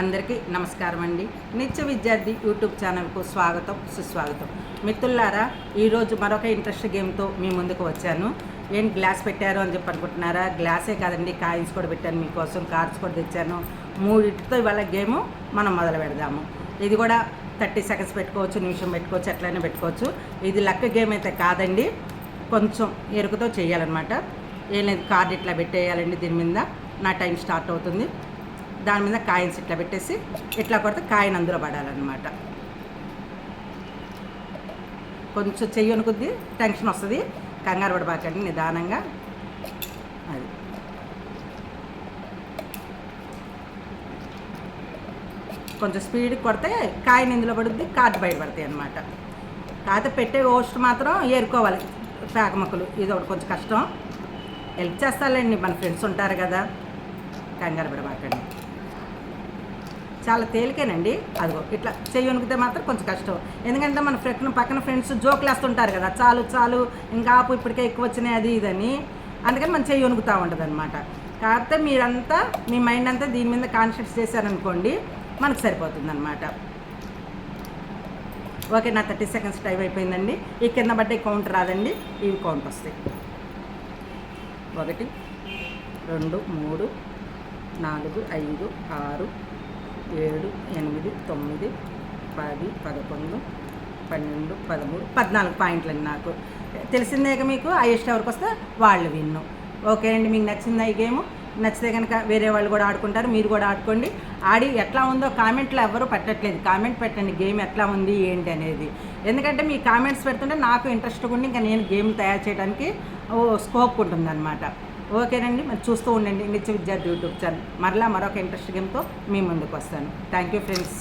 అందరికీ నమస్కారం అండి. నిత్య విద్యార్థి యూట్యూబ్ ఛానల్కు స్వాగతం సుస్వాగతం. మిత్రులారా ఈరోజు మరొక ఇంట్రెస్ట్ గేమ్తో మీ ముందుకు వచ్చాను. ఏం గ్లాస్ పెట్టారు అని చెప్పి అనుకుంటున్నారా? గ్లాసే కాదండి కాయిన్స్ కూడా పెట్టాను మీకోసం కార్డ్స్ కూడా తెచ్చాను. మూడింటితో ఇవాళ గేమ్ మనం మొదలు పెడదాము. ఇది కూడా థర్టీ సెకండ్స్ పెట్టుకోవచ్చు నిమిషం పెట్టుకోవచ్చు ఎట్లయినా పెట్టుకోవచ్చు. ఇది లక్క గేమ్ అయితే కాదండి కొంచెం ఎరుకుతో చేయాలన్నమాట. ఏం లేదు కార్డు ఇట్లా పెట్టేయాలండి దీని మీద. నా టైం స్టార్ట్ అవుతుంది. దాని మీద కాయిన్స్ ఇట్లా పెట్టేసి ఇట్లా కొడితే కాయిన్ అందులో పడాలన్నమాట. కొంచెం చెయ్యి కొద్ది టెన్షన్ వస్తుంది. కంగారు పడబాకండి నిదానంగా. అది. కొంచెం స్పీడ్ కొడితే కాయిన్ ఇందులో పడుద్ది కార్డు బయట పడతాయి అనమాట కాకపోతే పెట్టే ఓస్ట్ మాత్రం ఏరుకోవాలి. పేక మొక్కలు ఇది ఒకటి కొంచెం కష్టం. హెల్ప్ చేస్తాలండి మన ఫ్రెండ్స్ ఉంటారు కదా. కంగారు పడబాకండి. చాలా తేలికేనండి. అదిగో ఇట్లా చెయ్యి వణికితే మాత్రం కొంచెం కష్టం. ఎందుకంటే మన ఫ్రెండ్ పక్కన ఫ్రెండ్స్ జోకులు వేస్తుంటారు కదా చాలు చాలు ఇంకా ఆపు ఇప్పటికే ఎక్కువ వచ్చినాయి అది ఇదని. అందుకని మనం చెయ్యి వణుకుతూ ఉంటుంది అనమాట కాకపోతే మీరంతా మీ మైండ్ అంతా దీని మీద కాన్షియస్ చేశారనుకోండి మనకు సరిపోతుంది అనమాట ఓకే నా థర్టీ సెకండ్స్ టైం అయిపోయిందండి. ఈ కింద బట్టే కౌంట్ రాదండి. ఇవి కౌంట్ వస్తాయి. ఒకటి రెండు మూడు నాలుగు ఐదు ఆరు ఏడు ఎనిమిది తొమ్మిది పది పదకొండు పన్నెండు పదమూడు పద్నాలుగు పాయింట్లు అండి నాకు. తెలిసిందే మీకు? హైయెస్ట్ ఎవరికి వస్తే వాళ్ళు విన్ను. ఓకే అండి మీకు నచ్చిందా ఈ గేమ్? నచ్చితే కనుక వేరే వాళ్ళు కూడా ఆడుకుంటారు మీరు కూడా ఆడుకోండి. ఆడి ఎట్లా ఉందో కామెంట్లో ఎవరు పెట్టట్లేదు. కామెంట్ పెట్టండి గేమ్ ఎట్లా ఉంది ఏంటి అనేది. ఎందుకంటే మీ కామెంట్స్ పెడుతుంటే నాకు ఇంట్రెస్ట్ కూడా ఇంకా నేను గేమ్ తయారు చేయడానికి ఓ స్కోప్ ఉంటుందన్నమాట. ఓకేనండి మరి చూస్తూ ఉండండి. నిత్య విద్యార్థి యూట్యూబ్ ఛానల్. మరలా మరొక ఇంట్రెస్ట్ గేమ్తో మీ ముందుకు వస్తాను. Thank you friends.